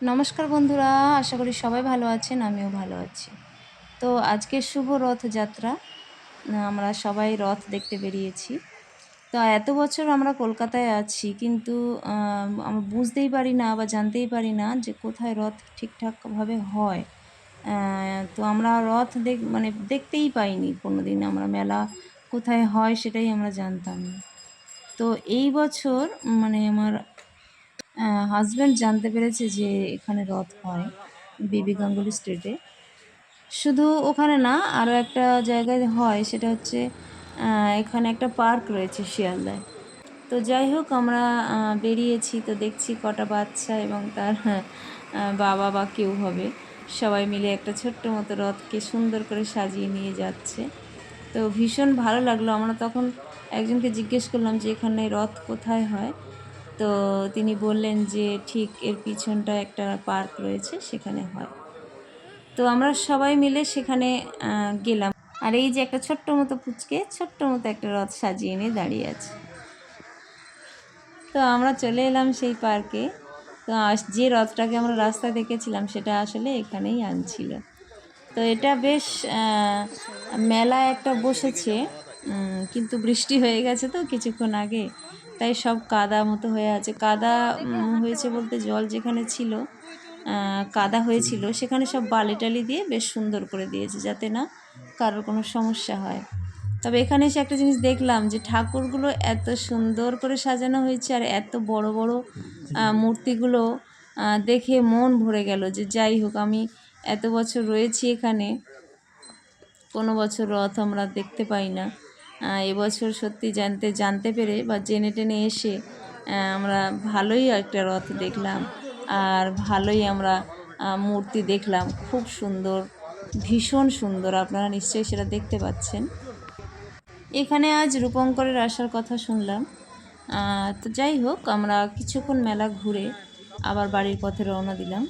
নমস্কার বন্ধুরা, আশা করি সবাই ভালো আছেন, আমিও ভালো আছি। তো আজকে শুভ রথযাত্রা আমরা সবাই রথ দেখতে বেরিয়েছি। তো এত বছর আমরা কলকাতায় আছি, কিন্তু আমরা বুঝতেই পারি না বা জানতেই পারি না যে কোথায় রথ ঠিকঠাকভাবে হয়। তো আমরা রথ দেখ মানে দেখতেই পাইনি কোনো দিন আমরা মেলা কোথায় হয় সেটাই আমরা জানতাম না। তো এই বছর মানে আমার হাজব্যান্ড জানতে পেরেছে যে এখানে রথ হয় বিবি গাঙ্গুলি স্ট্রিটে শুধু ওখানে না আরও একটা জায়গায় হয়, সেটা হচ্ছে এখানে একটা পার্ক রয়েছে শিয়ালদায়। তো যাই হোক, আমরা বেরিয়েছি, তো দেখছি কটা বাচ্চা এবং তার বাবা বা কেউ হবে। সবাই মিলে একটা ছোট্ট মতো রথকে সুন্দর করে সাজিয়ে নিয়ে যাচ্ছে। তো ভীষণ ভালো লাগল। আমরা তখন একজনকে জিজ্ঞেস করলাম যে এখানে রথ কোথায় হয়? তো তিনি বললেন যে, ঠিক এর পিছনটা একটা পার্ক রয়েছে, সেখানে হয়। তো আমরা সবাই মিলে সেখানে গেলাম। আর এই যে একটা ছোট্ট মতো পুচকে, ছোট্ট মতো একটা রথ সাজিয়ে নিয়ে দাঁড়িয়ে আছে। তো আমরা চলে এলাম সেই পার্কে। তো যে রথটাকে আমরা রাস্তায় দেখেছিলাম, সেটা আসলে এখানেই আনছিল। তো এটা বেশ মেলা একটা বসেছে কিন্তু বৃষ্টি হয়ে গেছে তো কিছুক্ষণ আগে। তাই সব কাদা মতো হয়ে আছে। কাদা হয়েছে বলতে জল যেখানে ছিল কাদা হয়েছিল, সেখানে সব বালি টালি দিয়ে বেশ সুন্দর করে দিয়েছে যাতে না কারোর কোনো সমস্যা হয়। তবে এখানে এসে একটা জিনিস দেখলাম যে ঠাকুরগুলো এত সুন্দর করে সাজানো হয়েছে আর এত বড় বড় মূর্তিগুলো দেখে মন ভরে গেল যে যাই হোক, আমি এত বছর রয়েছি এখানে, কোনো বছর রথ আমরা দেখতে পাই না। এবছর সত্যি জানতে জানতে পেরে বা জেনে টেনে এসে আমরা ভালোই একটা রথ দেখলাম আর ভালোই আমরা মূর্তি দেখলাম। খুব সুন্দর, ভীষণ সুন্দর। আপনারা নিশ্চয়ই সেটা দেখতে পাচ্ছেন। এখানে আজ রূপঙ্করের আসার কথা শুনলাম। তো যাই হোক, আমরা কিছুক্ষণ মেলা ঘুরে আবার বাড়ির পথে রওনা দিলাম।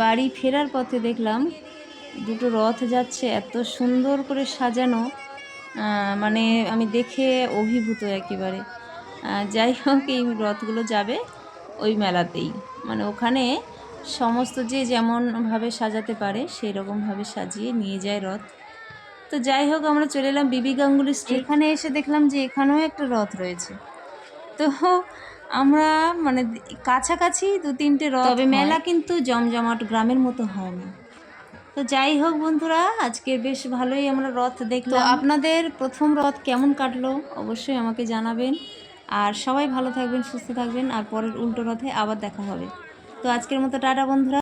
বাড়ি ফেরার পথে দেখলাম দুটো রথ যাচ্ছে এত সুন্দর করে সাজানো। মানে আমি দেখে অভিভূত একেবারে। যাই হোক এই রথগুলো যাবে ওই মেলাতেই। মানে ওখানে সমস্ত যে যেমনভাবে সাজাতে পারে সেই রকমভাবে সাজিয়ে নিয়ে যায় রথ। তো যাই হোক আমরা চলে এলাম বিবি গাঙ্গুলি স্ট্রিট এখানে এসে দেখলাম যে এখানেও একটা রথ রয়েছে। তো আমরা মানে কাছাকাছি দু তিনটে রথ তবে মেলা কিন্তু জমজমাট গ্রামের মতো হয় না তো যাই হোক বন্ধুরা, আজকে বেশ ভালোই আমরা রথ দেখলাম। আপনাদের প্রথম রথ কেমন কাটলো অবশ্যই আমাকে জানাবেন। আর সবাই ভালো থাকবেন, সুস্থ থাকবেন, আর পরের উল্টো রথে আবার দেখা হবে। তো আজকের মতো টাটা বন্ধুরা।